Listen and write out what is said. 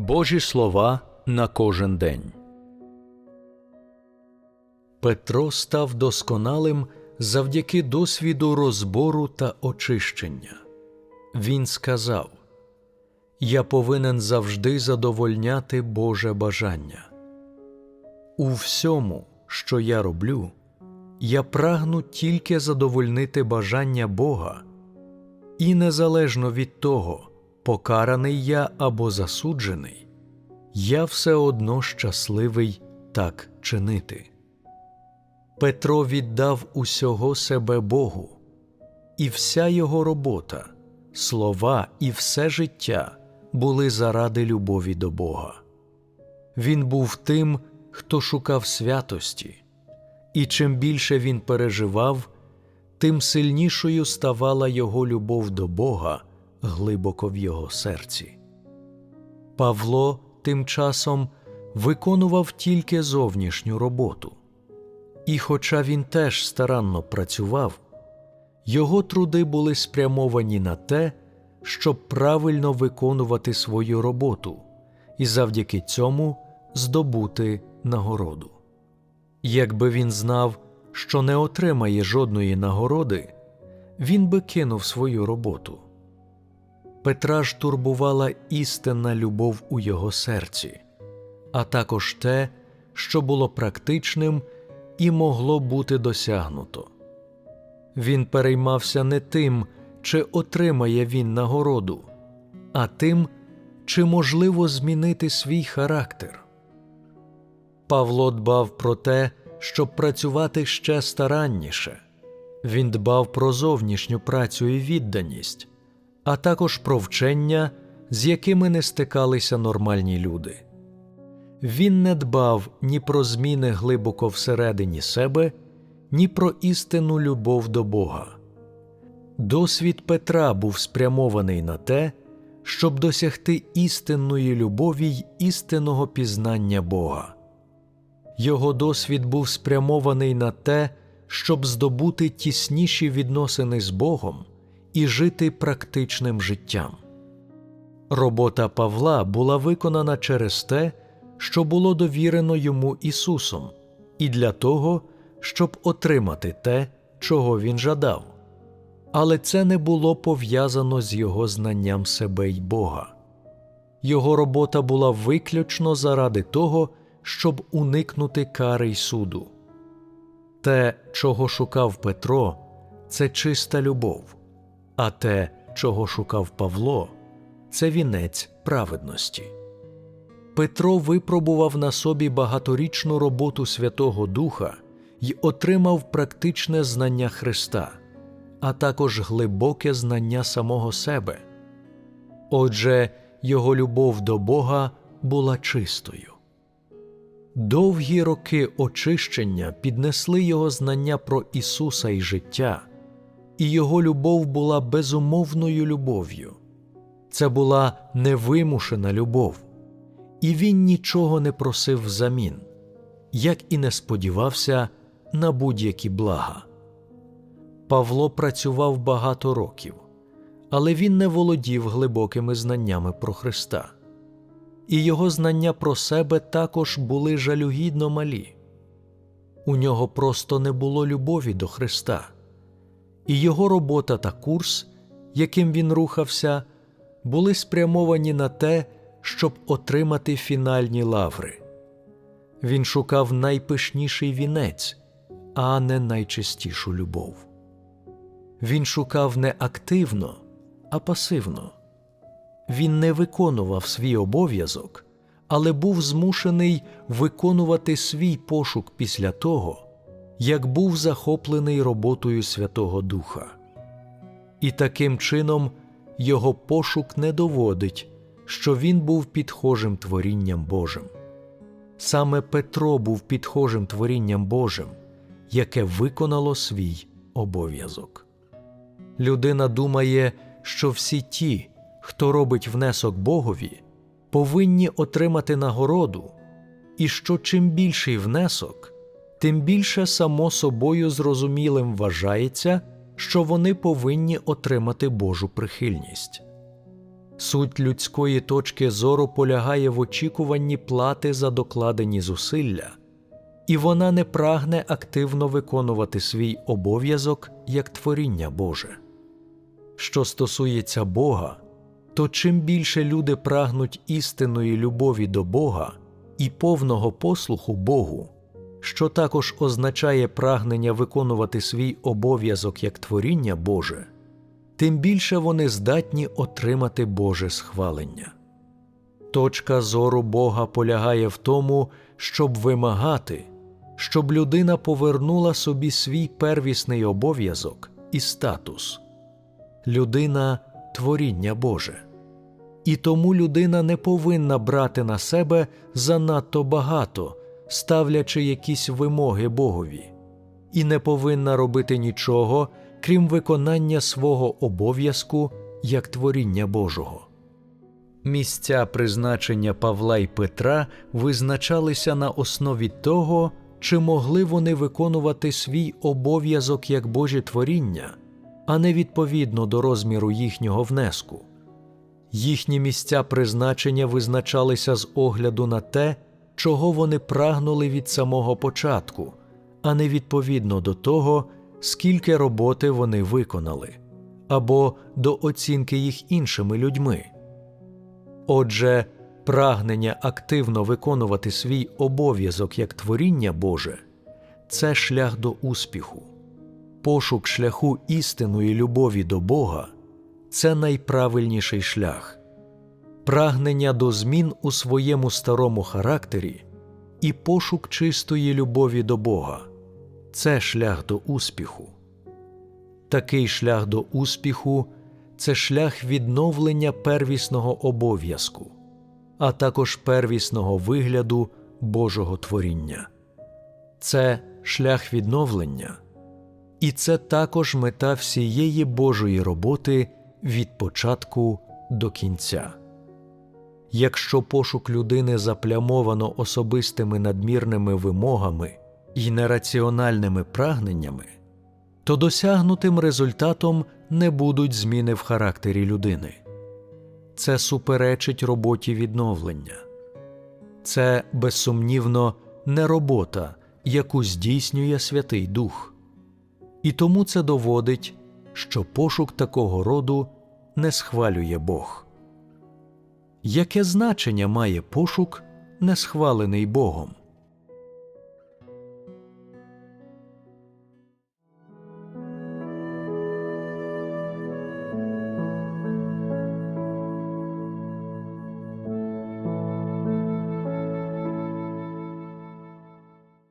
Божі слова на кожен день. Петро став досконалим завдяки досвіду розбору та очищення. Він сказав: Я повинен завжди задовольняти Боже бажання. У всьому, що я роблю, я прагну тільки задовольнити бажання Бога, і незалежно від того, покараний я або засуджений, я все одно щасливий так чинити. Петро віддав усього себе Богу, і вся його робота, слова і все життя були заради любові до Бога. Він був тим, хто шукав святості, і чим більше він переживав, тим сильнішою ставала його любов до Бога глибоко в його серці. Павло тим часом виконував тільки зовнішню роботу, і, хоча він теж старанно працював, його труди були спрямовані на те, щоб правильно виконувати свою роботу і завдяки цьому здобути нагороду. Якби він знав, що не отримає жодної нагороди, він би кинув свою роботу. Петра ж турбувала істинна любов у його серці, а також те, що було практичним і могло бути досягнуто. Він переймався не тим, чи отримає він нагороду, а тим, чи можливо змінити свій характер. Павло дбав про те, щоб працювати ще старанніше. Він дбав про зовнішню працю і відданість, а також про вчення, з якими не стикалися нормальні люди. Він не дбав ні про зміни глибоко всередині себе, ні про істинну любов до Бога. Досвід Петра був спрямований на те, щоб досягти істинної любові й істинного пізнання Бога. Його досвід був спрямований на те, щоб здобути тісніші відносини з Богом і жити практичним життям. Робота Павла була виконана через те, що було довірено йому Ісусом, і для того, щоб отримати те, чого він жадав. Але це не було пов'язано з його знанням себе й Бога. Його робота була виключно заради того, щоб уникнути кари й суду. Те, чого шукав Петро, це чиста любов, а те, чого шукав Павло, це вінець праведності. Петро випробував на собі багаторічну роботу Святого Духа й отримав практичне знання Христа, а також глибоке знання самого себе. Отже, його любов до Бога була чистою. Довгі роки очищення піднесли його знання про Ісуса і життя, і його любов була безумовною любов'ю. Це була невимушена любов, і він нічого не просив взамін, як і не сподівався на будь-які блага. Павло працював багато років, але він не володів глибокими знаннями про Христа і його знання про себе також були жалюгідно малі. У нього просто не було любові до Христа, і його робота та курс, яким він рухався, були спрямовані на те, щоб отримати фінальні лаври. Він шукав найпишніший вінець, а не найчистішу любов. Він шукав не активно, а пасивно. Він не виконував свій обов'язок, але був змушений виконувати свій пошук після того, як був захоплений роботою Святого Духа. І таким чином його пошук не доводить, що він був підхожим творінням Божим. Саме Петро був підхожим творінням Божим, яке виконало свій обов'язок. Людина думає, що всі ті, хто робить внесок Богові, повинні отримати нагороду, і що чим більший внесок, тим більше само собою зрозумілим вважається, що вони повинні отримати Божу прихильність. Суть людської точки зору полягає в очікуванні плати за докладені зусилля, і вона не прагне активно виконувати свій обов'язок як творіння Боже. Що стосується Бога, то чим більше люди прагнуть істинної любові до Бога і повного послуху Богу, що також означає прагнення виконувати свій обов'язок як творіння Боже, тим більше вони здатні отримати Боже схвалення. Точка зору Бога полягає в тому, щоб вимагати, щоб людина повернула собі свій первісний обов'язок і статус. Людина творіння Боже. І тому людина не повинна брати на себе занадто багато, ставлячи якісь вимоги Богові, і не повинна робити нічого, крім виконання свого обов'язку як творіння Божого. Місця призначення Павла й Петра визначалися на основі того, чи могли вони виконувати свій обов'язок як Божі творіння, а не відповідно до розміру їхнього внеску. Їхні місця призначення визначалися з огляду на те, чого вони прагнули від самого початку, а не відповідно до того, скільки роботи вони виконали, або до оцінки їх іншими людьми. Отже, прагнення активно виконувати свій обов'язок як творіння Боже це шлях до успіху. Пошук шляху істинної любові до Бога це найправильніший шлях. Прагнення до змін у своєму старому характері і пошук чистої любові до Бога це шлях до успіху. Такий шлях до успіху це шлях відновлення первісного обов'язку, а також первісного вигляду Божого творіння. Це шлях відновлення, і це також мета всієї Божої роботи від початку до кінця. Якщо пошук людини заплямовано особистими надмірними вимогами і нераціональними прагненнями, то досягнутим результатом не будуть зміни в характері людини. Це суперечить роботі відновлення. Це, безсумнівно, не робота, яку здійснює Святий Дух. І тому це доводить, що пошук такого роду не схвалює Бог. Яке значення має пошук, не схвалений Богом?